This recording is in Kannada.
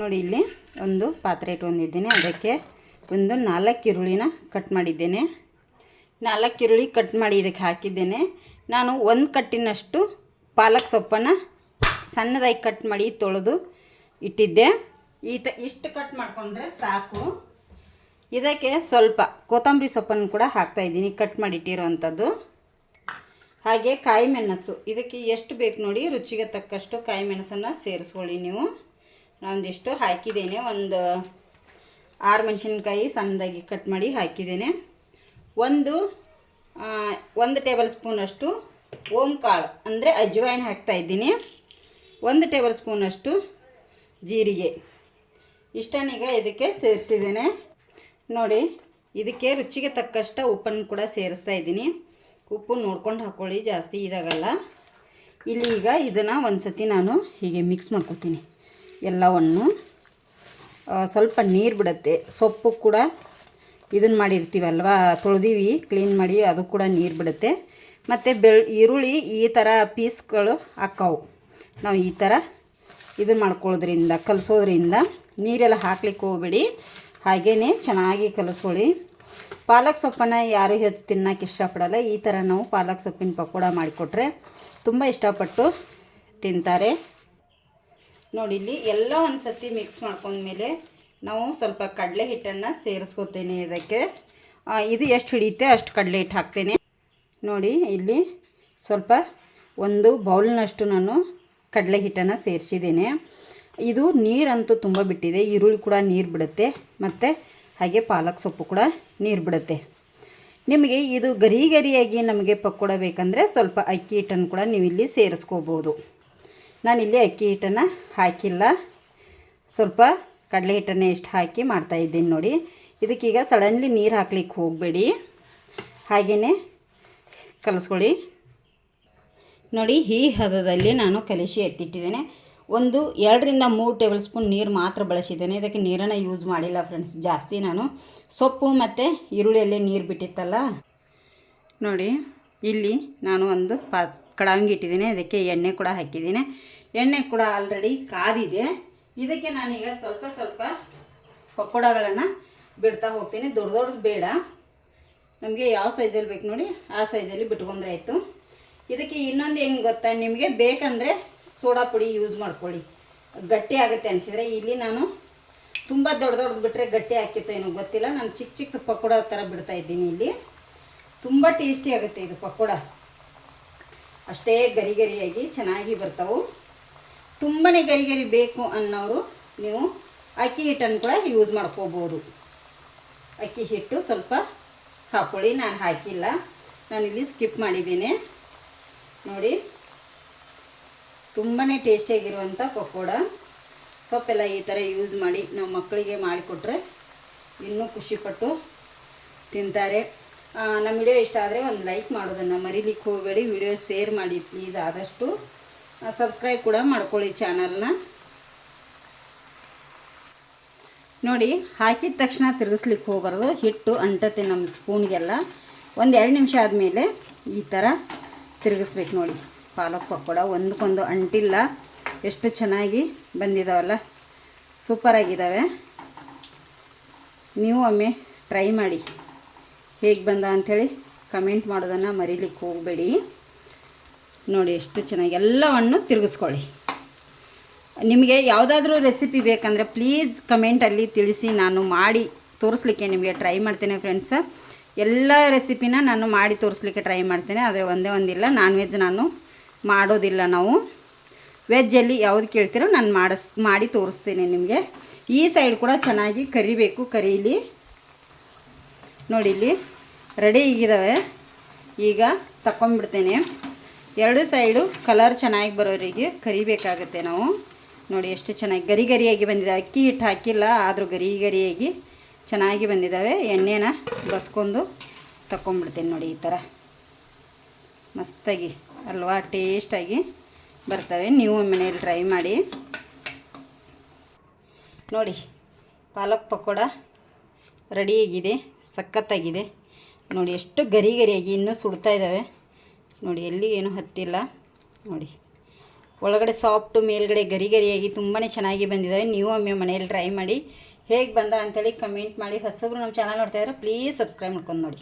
ನೋಡಿ ಇಲ್ಲಿ ಒಂದು ಪಾತ್ರೆ ಇಟ್ಕೊಂಡಿದ್ದೇನೆ. ಅದಕ್ಕೆ ಒಂದು ನಾಲ್ಕು ಈರುಳ್ಳಿನ ಕಟ್ ಮಾಡಿದ್ದೇನೆ. ನಾಲ್ಕು ಈರುಳ್ಳಿ ಕಟ್ ಮಾಡಿ ಇದಕ್ಕೆ ಹಾಕಿದ್ದೇನೆ. ನಾನು ಒಂದು ಕಟ್ಟಿನಷ್ಟು ಪಾಲಕ್ ಸೊಪ್ಪನ್ನು ಸಣ್ಣದಾಗಿ ಕಟ್ ಮಾಡಿ ತೊಳೆದು ಇಟ್ಟಿದ್ದೆ. ಈತ ಇಷ್ಟು ಕಟ್ ಮಾಡಿಕೊಂಡ್ರೆ ಸಾಕು. ಇದಕ್ಕೆ ಸ್ವಲ್ಪ ಕೊತ್ತಂಬರಿ ಸೊಪ್ಪನ್ನು ಕೂಡ ಹಾಕ್ತಾಯಿದ್ದೀನಿ ಕಟ್ ಮಾಡಿ ಇಟ್ಟಿರೋವಂಥದ್ದು. ಹಾಗೆ ಕಾಯಿ ಮೆಣಸು. ಇದಕ್ಕೆ ಎಷ್ಟು ಬೇಕು ನೋಡಿ, ರುಚಿಗೆ ತಕ್ಕಷ್ಟು ಕಾಯಿ ಮೆಣಸನ್ನು ಸೇರಿಸ್ಕೊಳ್ಳಿ ನೀವು. ನಾನೊಂದಿಷ್ಟು ಹಾಕಿದ್ದೇನೆ. ಒಂದು ಆರು ಮೆಣಸಿನ್ಕಾಯಿ ಸಣ್ಣದಾಗಿ ಕಟ್ ಮಾಡಿ ಹಾಕಿದ್ದೇನೆ. ಒಂದು ಒಂದು ಟೇಬಲ್ ಸ್ಪೂನಷ್ಟು ಓಂ ಕಾಳು ಅಂದರೆ ಅಜ್ವಾಯಿನ ಹಾಕ್ತಾಯಿದ್ದೀನಿ ಒಂದು ಟೇಬಲ್ ಸ್ಪೂನಷ್ಟು ಜೀರಿಗೆ. ಇಷ್ಟನ್ನೀಗ ಇದಕ್ಕೆ ಸೇರಿಸಿದ್ದೇನೆ. ನೋಡಿ, ಇದಕ್ಕೆ ರುಚಿಗೆ ತಕ್ಕಷ್ಟು ಉಪ್ಪನ್ನು ಕೂಡ ಸೇರಿಸ್ತಾ ಇದ್ದೀನಿ. ಉಪ್ಪು ನೋಡ್ಕೊಂಡು ಹಾಕ್ಕೊಳ್ಳಿ ಜಾಸ್ತಿ ಇದಾಗಲ್ಲ. ಇಲ್ಲಿ ಈಗ ಇದನ್ನು ಒಂದು ಸತಿ ನಾನು ಹೀಗೆ ಮಿಕ್ಸ್ ಮಾಡ್ಕೊತೀನಿ. ಎಲ್ಲವನ್ನು ಸ್ವಲ್ಪ ನೀರು ಬಿಡುತ್ತೆ. ಸೊಪ್ಪು ಕೂಡ ಇದನ್ನು ಮಾಡಿರ್ತೀವಲ್ವಾ, ತೊಳೆದೀವಿ ಕ್ಲೀನ್ ಮಾಡಿ ಅದು ಕೂಡ ನೀರು ಬಿಡುತ್ತೆ. ಮತ್ತು ಬೆಳ್, ಈರುಳ್ಳಿ ಈ ಥರ ಪೀಸ್ಗಳು ಹಾಕವು. ನಾವು ಈ ಥರ ಇದು ಮಾಡ್ಕೊಳ್ಳೋದ್ರಿಂದ, ಕಲಸೋದ್ರಿಂದ ನೀರೆಲ್ಲ ಹಾಕ್ಲಿಕ್ಕೆ ಹೋಗ್ಬೇಡಿ. ಹಾಗೇ ಚೆನ್ನಾಗಿ ಕಲಿಸ್ಕೊಳ್ಳಿ. ಪಾಲಕ್ ಸೊಪ್ಪನ್ನು ಯಾರು ಹೆಚ್ಚು ತಿನ್ನೋಕೆ ಇಷ್ಟಪಡಲ್ಲ, ಈ ಥರ ನಾವು ಪಾಲಕ್ ಸೊಪ್ಪಿನ ಪಕೋಡ ಮಾಡಿಕೊಟ್ರೆ ತುಂಬ ಇಷ್ಟಪಟ್ಟು ತಿಂತಾರೆ. ನೋಡಿ, ಇಲ್ಲಿ ಎಲ್ಲ ಒಂದು ಸತಿ ಮಿಕ್ಸ್ ಮಾಡ್ಕೊಂಡ್ಮೇಲೆ ನಾವು ಸ್ವಲ್ಪ ಕಡಲೆ ಹಿಟ್ಟನ್ನು ಸೇರಿಸ್ಕೋತೀನಿ ಇದಕ್ಕೆ. ಇದು ಎಷ್ಟು ಹಿಡಿಯುತ್ತೆ ಅಷ್ಟು ಕಡಲೆ ಹಿಟ್ಟು ಹಾಕ್ತೇನೆ. ನೋಡಿ, ಇಲ್ಲಿ ಸ್ವಲ್ಪ ಒಂದು ಬೌಲ್ನಷ್ಟು ನಾನು ಕಡಲೆ ಹಿಟ್ಟನ್ನು ಸೇರಿಸಿದ್ದೇನೆ. ಇದು ನೀರಂತೂ ತುಂಬ ಬಿಟ್ಟಿದೆ, ಈರುಳ್ಳಿ ಕೂಡ ನೀರು ಬಿಡುತ್ತೆ, ಮತ್ತು ಹಾಗೆ ಪಾಲಕ್ ಸೊಪ್ಪು ಕೂಡ ನೀರು ಬಿಡುತ್ತೆ. ನಿಮಗೆ ಇದು ಗರಿ ಗರಿಯಾಗಿ ನಮಗೆ ಪಕೋಡ ಬೇಕಂದರೆ ಸ್ವಲ್ಪ ಅಕ್ಕಿ ಹಿಟ್ಟನ್ನು ಕೂಡ ನೀವು ಇಲ್ಲಿ ಸೇರಿಸ್ಕೋಬೋದು. ನಾನಿಲ್ಲಿ ಅಕ್ಕಿ ಹಿಟ್ಟನ್ನು ಹಾಕಿಲ್ಲ. ಸ್ವಲ್ಪ ಕಡಲೆ ಹಿಟ್ಟನ್ನು ಎಷ್ಟು ಹಾಕಿ ಮಾಡ್ತಾಯಿದ್ದೀನಿ ನೋಡಿ. ಇದಕ್ಕೀಗ ಸಡನ್ಲಿ ನೀರು ಹಾಕ್ಲಿಕ್ಕೆ ಹೋಗಬೇಡಿ. ಹಾಗೆಯೇ ಕಲಿಸ್ಕೊಳ್ಳಿ. ನೋಡಿ, ಈ ಹದದಲ್ಲಿ ನಾನು ಕಲಿಸಿ ಎತ್ತಿಟ್ಟಿದ್ದೇನೆ. ಒಂದು ಎರಡರಿಂದ ಮೂರು ಟೇಬಲ್ ಸ್ಪೂನ್ ನೀರು ಮಾತ್ರ ಬಳಸಿದ್ದೇನೆ. ಇದಕ್ಕೆ ನೀರನ್ನು ಯೂಸ್ ಮಾಡಿಲ್ಲ ಫ್ರೆಂಡ್ಸ್, ಜಾಸ್ತಿ ನಾನು. ಸೊಪ್ಪು ಮತ್ತು ಈರುಳ್ಳಿಯಲ್ಲೇ ನೀರು ಬಿಟ್ಟಿತ್ತಲ್ಲ. ನೋಡಿ, ಇಲ್ಲಿ ನಾನು ಒಂದು ಪಾ ಕಡಾಂಗಿ ಇಟ್ಟಿದ್ದೀನಿ ಅದಕ್ಕೆ ಎಣ್ಣೆ ಕೂಡ ಹಾಕಿದ್ದೀನಿ. ಎಣ್ಣೆ ಕೂಡ ಆಲ್ರೆಡಿ ಕಾದಿದೆ. ಇದಕ್ಕೆ ನಾನೀಗ ಸ್ವಲ್ಪ ಸ್ವಲ್ಪ ಪಕೋಡಗಳನ್ನು ಬಿಡ್ತಾ ಹೋಗ್ತೀನಿ. ದೊಡ್ಡ ದೊಡ್ಡದು ಬೇಡ. ನಮಗೆ ಯಾವ ಸೈಜಲ್ಲಿ ಬೇಕು ನೋಡಿ, ಆ ಸೈಜಲ್ಲಿ ಬಿಟ್ಕೊಂಡ್ರೆ ಆಯಿತು. ಇದಕ್ಕೆ ಇನ್ನೊಂದು ಏನು ಗೊತ್ತಾ, ನಿಮಗೆ ಬೇಕಂದರೆ ಸೋಡಾ ಪುಡಿ ಯೂಸ್ ಮಾಡ್ಕೊಳ್ಳಿ. ಗಟ್ಟಿ ಆಗುತ್ತೆ ಅನಿಸಿದರೆ ಇಲ್ಲಿ ನಾನು ತುಂಬ ದೊಡ್ಡ ದೊಡ್ಡದು ಬಿಟ್ಟರೆ ಗಟ್ಟಿ ಹಾಕಿತ್ತು ಏನೋ ಗೊತ್ತಿಲ್ಲ. ನಾನು ಚಿಕ್ಕ ಚಿಕ್ಕ ಪಕೋಡ ಥರ ಬಿಡ್ತಾ ಇದ್ದೀನಿ ಇಲ್ಲಿ. ತುಂಬ ಟೇಸ್ಟಿ ಆಗುತ್ತೆ ಇದು ಪಕೋಡ. ಅಷ್ಟೇ ಗರಿ ಗರಿಯಾಗಿ ಚೆನ್ನಾಗಿ ಬರ್ತಾವೆ. ತುಂಬಾ ಗರಿ ಗರಿ ಬೇಕು ಅನ್ನೋರು ನೀವು ಅಕ್ಕಿ ಹಿಟ್ಟನ್ನು ಕೂಡ ಯೂಸ್ ಮಾಡ್ಕೋಬೋದು. ಅಕ್ಕಿ ಹಿಟ್ಟು ಸ್ವಲ್ಪ ಹಾಕ್ಕೊಳ್ಳಿ ನಾನು ಹಾಕಿಲ್ಲ. ನಾನಿಲ್ಲಿ ಸ್ಕಿಪ್ ಮಾಡಿದ್ದೀನಿ. ನೋಡಿ ತುಂಬಾ ಟೇಸ್ಟಿಯಾಗಿರುವಂಥ ಪಕೋಡ. ಸೊಪ್ಪೆಲ್ಲ ಈ ಥರ ಯೂಸ್ ಮಾಡಿ ನಾವು ಮಕ್ಕಳಿಗೆ ಮಾಡಿಕೊಟ್ರೆ ಇನ್ನೂ ಖುಷಿಪಟ್ಟು ತಿಂತಾರೆ. ನಮ್ಮ ವಿಡಿಯೋ ಇಷ್ಟ ಆದರೆ ಒಂದು ಲೈಕ್ ಮಾಡೋದನ್ನು ಮರಿಲಿಕ್ಕೆ ಹೋಗಬೇಡಿ. ವಿಡಿಯೋ ಶೇರ್ ಮಾಡಿ ಪ್ಲೀಸ್ ಆದಷ್ಟು. ಸಬ್ಸ್ಕ್ರೈಬ್ ಕೂಡ ಮಾಡ್ಕೊಳ್ಳಿ ಚಾನಲ್ನ. ನೋಡಿ, ಹಾಕಿದ ತಕ್ಷಣ ತಿರುಗಿಸ್ಲಿಕ್ಕೆ ಹೋಗಬಾರ್ದು. ಹಿಟ್ಟು, ಅಂಟತ್ತೆ ನಮ್ಮ ಸ್ಪೂನ್ಗೆಲ್ಲ. ಒಂದು ಎರಡು ನಿಮಿಷ ಆದಮೇಲೆ ಈ ಥರ ತಿರುಗಿಸ್ಬೇಕು ನೋಡಿ. ಪಾಲಕ್ ಪಕೋಡ ಒಂದಕ್ಕೊಂದು ಅಂಟಿಲ್ಲ. ಎಷ್ಟು ಚೆನ್ನಾಗಿ ಬಂದಿದಾವಲ್ಲ. ಸೂಪರಾಗಿದ್ದಾವೆ ನೀವು ಒಮ್ಮೆ ಟ್ರೈ ಮಾಡಿ. ಹೇಗೆ ಬಂದ ಅಂಥೇಳಿ ಕಮೆಂಟ್ ಮಾಡೋದನ್ನು ಮರೀಲಿಕ್ಕೆ ಹೋಗಬೇಡಿ. ನೋಡಿ ಎಷ್ಟು ಚೆನ್ನಾಗಿ ಎಲ್ಲವನ್ನು ತಿರುಗಿಸ್ಕೊಳ್ಳಿ. ನಿಮಗೆ ಯಾವುದಾದ್ರೂ ರೆಸಿಪಿ ಬೇಕಂದರೆ ಪ್ಲೀಸ್ ಕಮೆಂಟಲ್ಲಿ ತಿಳಿಸಿ ನಾನು ಮಾಡಿ ತೋರಿಸ್ಲಿಕ್ಕೆ ನಿಮಗೆ ಟ್ರೈ ಮಾಡ್ತೇನೆ ಫ್ರೆಂಡ್ಸ್ ಎಲ್ಲ ರೆಸಿಪಿನ ನಾನು ಮಾಡಿ ತೋರಿಸ್ಲಿಕ್ಕೆ ಟ್ರೈ ಮಾಡ್ತೇನೆ, ಆದರೆ ಒಂದೇ ಒಂದಿಲ್ಲ. ನಾನ್ ವೆಜ್ ನಾನು ಮಾಡೋದಿಲ್ಲ ನಾವು. ವೆಜ್ಜಲ್ಲಿ ಯಾವ್ದು ಕೇಳ್ತೀರೋ ನಾನು ಮಾಡಿ ತೋರಿಸ್ತೇನೆ ನಿಮಗೆ. ಈ ಸೈಡ್ ಕೂಡ ಚೆನ್ನಾಗಿ ಕರಿಬೇಕು, ಕರೀಲಿ. ನೋಡಿ ಇಲ್ಲಿ ರೆಡಿ ಆಗಿದ್ದಾವೆ. ಈಗ ತಗೊಂಡ್ಬಿಡ್ತೇನೆ ಎರಡು ಸೈಡು ಕಲರ್ ಚೆನ್ನಾಗಿ ಬರೋರಿಗೆ ಕರಿಬೇಕಾಗುತ್ತೆ ನಾವು. ನೋಡಿ ಎಷ್ಟು ಚೆನ್ನಾಗಿ ಗರಿ ಗರಿಯಾಗಿ ಬಂದಿದೆ. ಅಕ್ಕಿ ಹಿಟ್ಟು ಹಾಕಿಲ್ಲ, ಆದರೂ ಗರಿ ಗರಿಯಾಗಿ ಚೆನ್ನಾಗಿ ಬಂದಿದ್ದಾವೆ. ಎಣ್ಣೆನ ಬಸ್ಕೊಂಡು ತಗೊಂಡ್ಬಿಡ್ತೇನೆ ನೋಡಿ ಈ ಥರ ಮಸ್ತಾಗಿ, ಅಲ್ವಾ? ಟೇಸ್ಟಾಗಿ ಬರ್ತವೆ. ನೀವು ಮನೇಲಿ ಟ್ರೈ ಮಾಡಿ. ನೋಡಿ, ಪಾಲಕ್ ಪಕೋಡ ರೆಡಿಯಾಗಿದೆ ಸಖತ್ತಾಗಿದೆ. ನೋಡಿ, ಎಷ್ಟು ಗರಿ ಗರಿಯಾಗಿ ಇನ್ನೂ ಸುಡ್ತಾ ಇದ್ದಾವೆ ನೋಡಿ ಎಲ್ಲಿ ಏನು ಹತ್ತಿಲ್ಲ. ನೋಡಿ, ಒಳಗಡೆ ಸಾಫ್ಟು ಮೇಲ್ಗಡೆ ಗರಿ ಗರಿಯಾಗಿ ತುಂಬಾ ಚೆನ್ನಾಗಿ ಬಂದಿದ್ದಾವೆ ನೀವು ಒಮ್ಮೆ ಮನೆಯಲ್ಲಿ ಟ್ರೈ ಮಾಡಿ ಹೇಗೆ ಬಂದ ಅಂಥೇಳಿ ಕಮೆಂಟ್ ಮಾಡಿ. ಹೊಸಬ್ರು ನಮ್ಮ ಚಾನಲ್ ನೋಡ್ತಾ ಇದ್ರೆ ಪ್ಲೀಸ್ ಸಬ್ಸ್ಕ್ರೈಬ್ ಮಾಡ್ಕೊಂಡು ನೋಡಿ.